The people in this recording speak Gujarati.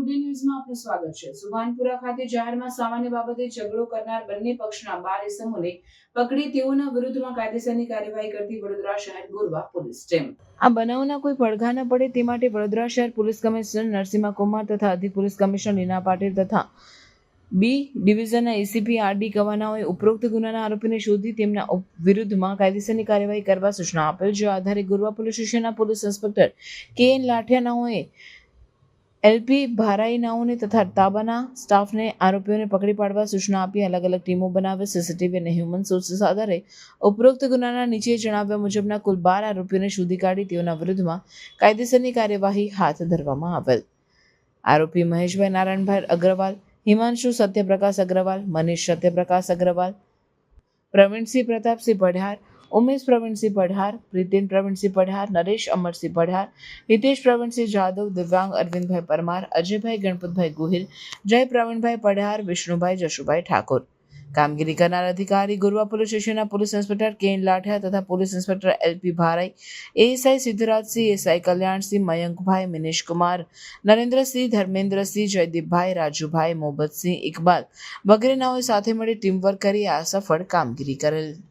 ટુડે ન્યૂઝમાં આપનું સ્વાગત છે. સુભાનપુરા ખાતે જાહેરમાં સામાન્ય બાબતે ઝઘડો કરનાર બંને પક્ષના બાર ઇસમોને પકડી તેઓના વિરુદ્ધમાં કાયદેસરની કાર્યવાહી કરતી વડોદરા શહેર ગોરવા પોલીસ ટીમ. આ બનાવના કોઈ પડઘા ન પડે તે માટે વડોદરા શહેર પોલીસ કમિશનર નરસિંહ કુમાર તથા અધિક પોલીસ કમિશનર લીના પાટીલ તથા બી ડિવિઝનના એસીપી આર ડી કવાનાઓએ ઉપરોક્ત ગુનાના આરોપીને શોધી તેમના વિરુદ્ધમાં કાયદેસરની કાર્યવાહી કરવા સૂચના આપેલ. જે આધારે ગુરવા પોલીસ સ્ટેશનના પોલીસ ઇન્સ્પેક્ટર કે એન લાઠિયાનાઓએ એલપી ભારાઈનાઓને તથા તાબાના સ્ટાફને આરોપીઓને પકડી પાડવા સૂચના આપી અલગ અલગ ટીમો બનાવી સીસીટીવી અને હ્યુમન સોર્સિસ આધારે ઉપરોક્ત ગુનાના નીચે જણાવ્યા મુજબના કુલ બાર આરોપીઓને શોધી કાઢી તેઓના વિરુદ્ધમાં કાયદેસરની કાર્યવાહી હાથ ધરવામાં આવેલ. આરોપી મહેશભાઈ નારાયણભાઈ અગ્રવાલ, હિમાંશુ સત્યપ્રકાશ અગ્રવાલ, મનીષ સત્યપ્રકાશ અગ્રવાલ, પ્રવીણસિંહ પ્રતાપસિંહ પઢાર ઉમેશ પ્રવીણસિંહ પઢાર, પ્રીતિન પ્રવીણસિંહ પઢાર, નરેશ અમરસિંહ પઢાર, હિતેશ પ્રવીણસિંહ જાદવ, દિવ્યાંગ અરવિંદભાઈ પરમાર, અજયભાઈ ગણપતભાઈ ગોહિલ, જય પ્રવીણભાઈ પઢાર, વિષ્ણુભાઈ જશુભાઈ ઠાકોર. કામગીરી કરનાર અધિકારી ગુરવા પોલીસ સ્ટેશનના police inspector K N Lathiya તથા police inspector LP Bharai, ASI Siddhrajsinh, SI Kalyansinh, Mayankbhai, Mineshkumar, Narendrasinh, Dharmendrasinh, Jaydeepbhai, Rajubhai Mohabbatsinh Iqbal વગેરેનાઓએ સાથે મળી ટીમવર્ક કરી આ સફળ કામગીરી કરેલ.